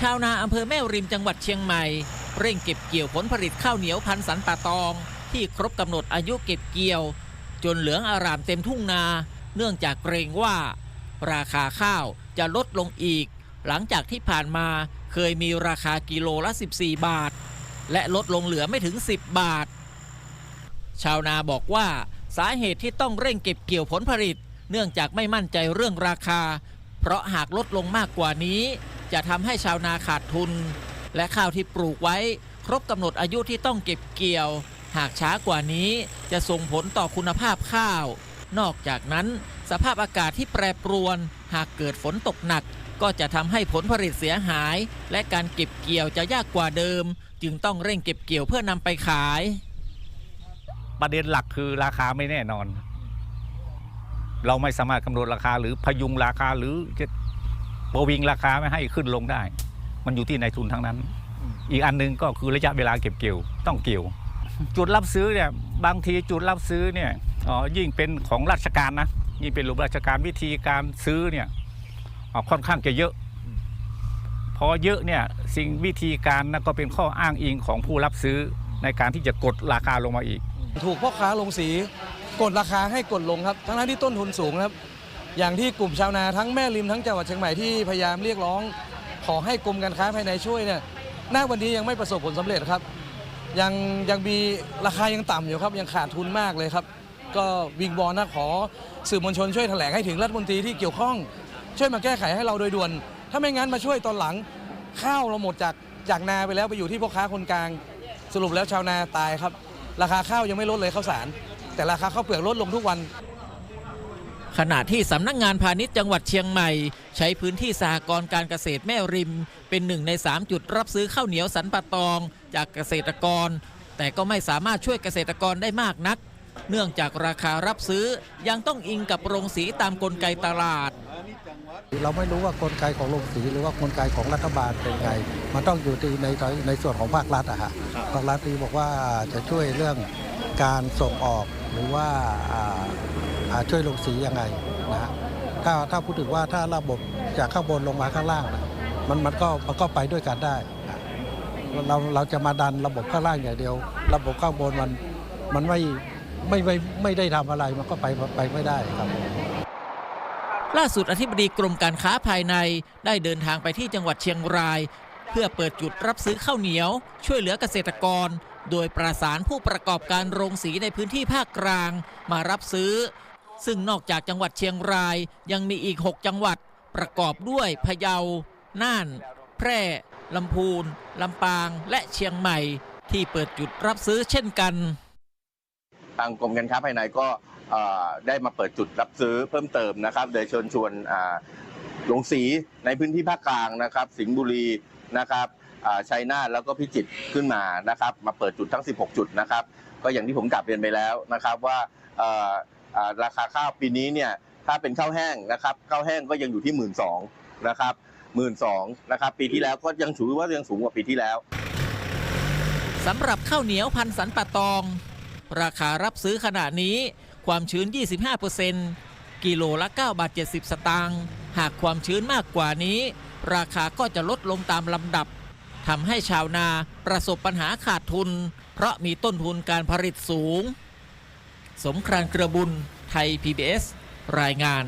ชาวนาอำเภอแม่ริมจังหวัดเชียงใหม่ เร่งเก็บเกี่ยวผลผลิตข้าวเหนียวพันสันป่าตอง ที่ครบกำหนดอายุเก็บเกี่ยว จนเหลืองอารามเต็มทุ่งนา เนื่องจากเกรงว่า ราคาข้าวจะลดลงอีก หลังจากที่ผ่านมาเคยมีราคากิโลละ 14 บาท และลดลงเหลือไม่ถึง 10 บาท ชาวนาบอกว่าสาเหตุที่ต้องเร่งเก็บเกี่ยวผลผลิต เนื่องจากไม่มั่นใจเรื่องราคา เพราะหากลดลงมากกว่านี้ จะทำให้ชาวนาขาดทุน และข้าวที่ปลูกไว้ ครบกำหนดอายุที่ต้องเก็บเกี่ยว หากช้ากว่านี้จะส่งผลต่อคุณภาพข้าว นอกจากนั้น สภาพอากาศที่แปรปรวน หากเกิดฝนตกหนัก ก็จะทำให้ผลผลิตเสียหาย และการเก็บเกี่ยวจะยากกว่าเดิม จึงต้องเร่งเก็บเกี่ยวเพื่อนำไปขาย ประเด็นหลักคือราคาไม่แน่นอน เราไม่สามารถกำหนดราคาหรือพยุงราคาหรือจะ ประวิงราคาไม่ให้ขึ้นลงได้ มันอยู่ที่นายทุนทั้งนั้น อีกอันหนึงก็คือระยะเวลาเก็บเกี่ยวต้องเกี่ยว จุดรับซื้อเนี่ยบางทีจุดรับซื้อเนี่ยอ๋อยิ่งเป็นของราชการนะยิ่งเป็นรูปราชการวิธีการซื้อเนี่ยอ๋อค่อนข้างจะเยอะ พอเยอะเนี่ยสิ่งวิธีการนั่นก็เป็นข้ออ้างอิงของผู้รับซื้อในการที่จะกดราคาลงมาอีก ถูกพ่อค้าลงสีกดราคาให้กดลงครับ ทั้งนั้นที่ต้นทุนสูงนะครับ อย่างที่กลุ่มชาวนาทั้งแม่ริมทั้งจังหวัดเชียงใหม่ที่พยายามเรียกร้อง ขอให้กรมการค้าภายในช่วยเนี่ยหน้าวันนี้ยังไม่ประสบผลสำเร็จครับ ยังยังมีราคายังต่ำอยู่ครับ ยังขาดทุนมากเลยครับ ก็วิงบอลนะขอสื่อมวลชนช่วยแถลงให้ถึงรัฐมนตรีที่เกี่ยวข้อง ช่วยมาแก้ไขให้เราโดยด่วน ถ้าไม่งั้นมาช่วยตอนหลังข้าวเราหมดจากจากนาไปแล้วไปอยู่ที่พ่อค้าคนกลาง สรุปแล้วชาวนาตายครับ ราคาข้าวยังไม่ลดเลยข้าวสาร แต่ราคาข้าวเปลือกลดลงทุกวัน ขณะที่สำนักงานพาณิชย์จังหวัดเชียงใหม่ ใช้พื้นที่สหกรณ์การเกษตรแม่ริม เป็นหนึ่งใน 3 จุดรับซื้อข้าวเหนียวสันปะตอง จากเกษตรกร แต่ก็ไม่สามารถช่วยเกษตรกรได้มากนัก เนื่องจากราคารับซื้อยังต้องอิงกับโรงสีตามกลไกตลาด เราไม่รู้ว่ากลไกของโรงสีหรือว่ากลไกของรัฐบาลเป็นไง มันต้องอยู่ที่ในในส่วนของภาครัฐอะฮะภาครัฐที่บอกว่าจะช่วยเรื่องการส่งออกหรือว่าอ่าอ่า ช่วยโรงสียังไงนะฮะถ้าถ้าพูดถึงว่าถ้าระบบจากข้างบนลงมาข้างล่างนะมันมันก็มันก็ไปด้วยกันได้นะเราเราจะมาดันระบบข้างล่างอย่างเดียว ระบบข้างบนมันมันไม่ไม่ไม่ไม่ได้ทำอะไรมันก็ไปไปไม่ได้ครับล่าสุดอธิบดีกรมการค้าภายในได้เดินทางไปที่จังหวัดเชียงราย เพื่อเปิดจุดรับซื้อข้าวเหนียว ช่วยเหลือเกษตรกร โดยประสานผู้ประกอบการโรงสีในพื้นที่ภาคกลาง มารับซื้อ ซึ่งนอกจากจังหวัดเชียงรายยังมีอีก 6 จังหวัดประกอบด้วยพะเยา น่าน แพร่ ลำพูน ลำปาง และเชียงใหม่ ที่เปิดจุดรับซื้อเช่นกัน ทางกรมการค้าภายในก็ได้มาเปิดจุดรับซื้อเพิ่มเติมนะครับ โดยเชิญชวนอ่าโรงสีในพื้นที่ภาคกลางนะครับ สิงห์บุรีนะครับอ่าชัยนาทแล้วก็พิจิตรขึ้นมานะครับ มาเปิดจุดทั้ง 16 จุดนะครับ ก็อย่างที่ผมกลับเรียนไปแล้วนะครับว่า ราคาข้าวปีนี้เนี่ยถ้าเป็นข้าวแห้งนะครับข้าวแห้งก็ยังอยู่ที่1 2ื่นสองนะครับหมื่นสองนะครับปีที่แล้วก็ยังถือว่ายังสูงกว่าปีที่แล้วสำหรับข้าวเหนียวพันสันปะตอง ราคารับซื้อขณะนี้ความชื้น 25%กิโลละ9บาท70 สตางค์หากความชื้นมากกว่านี้ ราคาก็จะลดลงตามลำดับทำให้ชาวนาประสบปัญหาขาดทุน เพราะมีต้นทุนการผลิตสูง สมครานเกระบุญไทย PBS รายงาน